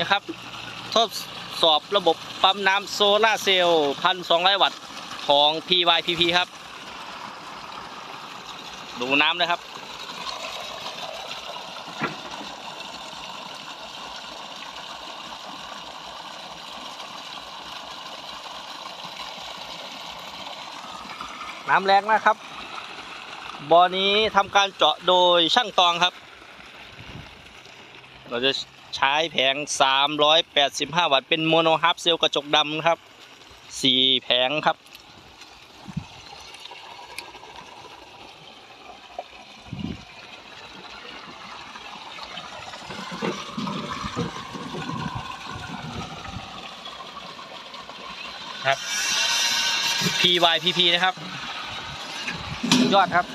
นี่ครับ ทดสอบระบบปั๊มน้ำโซลาเซลล์พันสองร้อยวัตต์ของ PYPP ครับ ดูน้ำนะครับ น้ำแรงนะครับบ่อนี้ทำการเจาะโดยช่างตองครับ เราจะ ใช้แผง 385 วัตต์เป็นโมโนฮาร์ปเซลล์กระจกดำนะครับ 4 แผงครับ ครับ PYPP นะครับ ยอดครับ